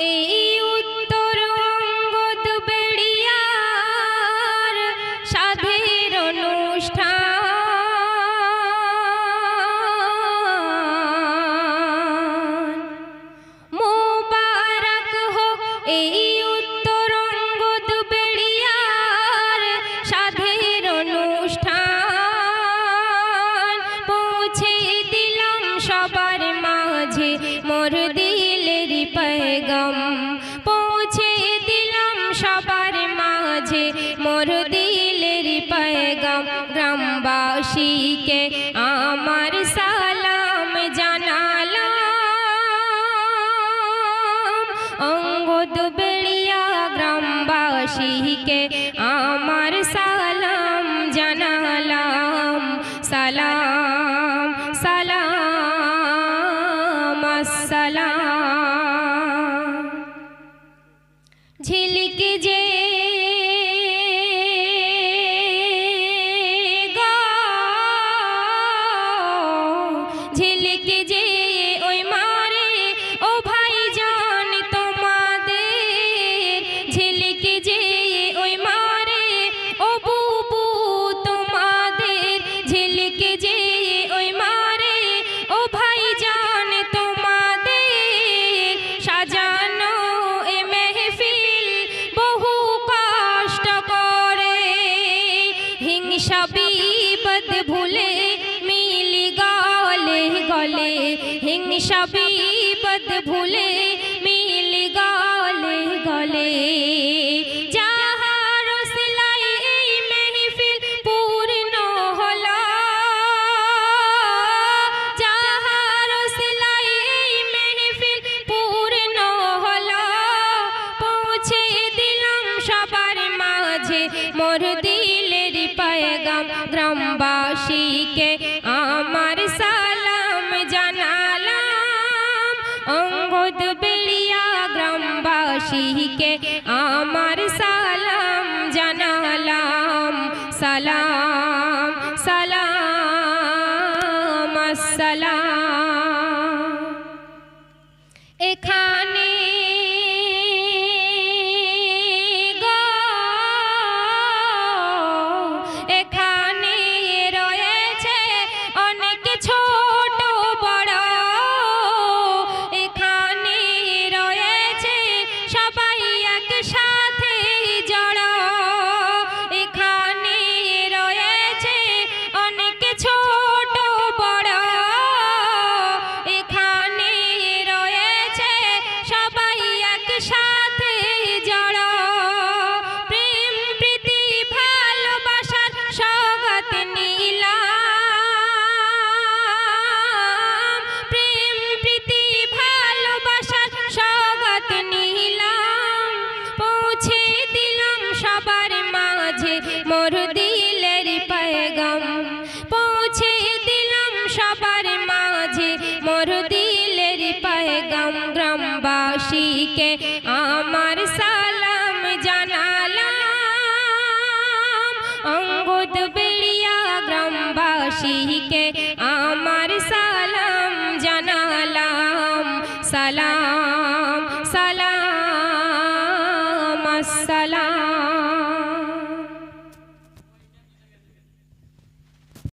এই উত্তর সাধের অনুষ্ঠান। মোবারক এই পেগম। পৌঁছে দিলাম সবার মাঝে মোর দিলের পেগম। গ্রামবাসীকে আমার সালাম জানালাম। অঙ্গদ বেড়িয়া গ্রামবাসীকে আমার সালাম জানালাম। সালাম সালাম, আসসালাম। ঝিলিকে যে ওই মারে, ও ভাই জান তোমাদের, ঝিলিকে যে ওই মারে, ও বুবু তোমাদের, ঝিলিকে যে ওই মারে, ও ভাই জান তোমাদের, সাজানো এ মেহফিল বহু কষ্ট করে, হিংসা হিংসা বিপদ ভুলে মিলি গলে গলে। যাহার সিলাই এই মেহফিল পূর্ণ যাহার সিলাই এই মেহফিল পূর্ণ পৌঁছে দিলাম সবার মাঝে। মোর দিলের পায়গাম গ্রামবাসীকে আমার অঙ্গদ বেড়িয়া গ্রামবাসীকে আমার সালাম জানালাম। সালাম সালাম সালাম এখানে মালিকে